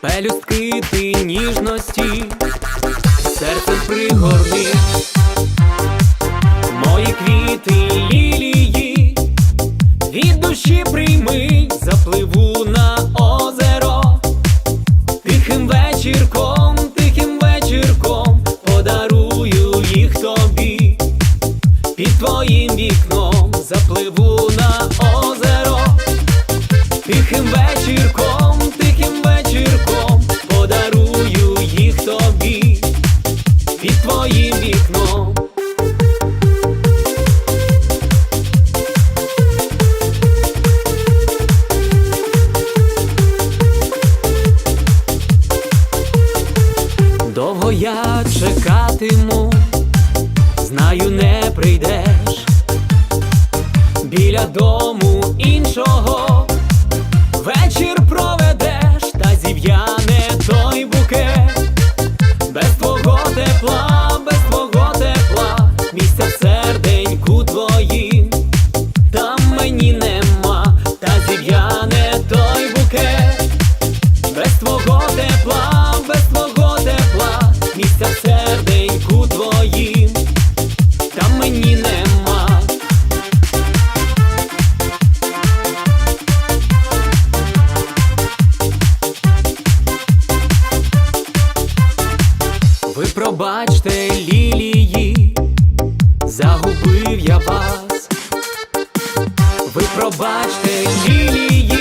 пелюстки ти ніжності, серце пригорні, мої квіти лілії, від душі прийми, запливу на озеро, тихим вечірком, тихим вечірком подарую їх тобі, під твоїм вікном запливу. Під твоїм вікном. Довго я чекатиму, знаю, не прийдеш біля дому іншого. Пробачте лілії, загубив я вас. Ви пробачте лілії,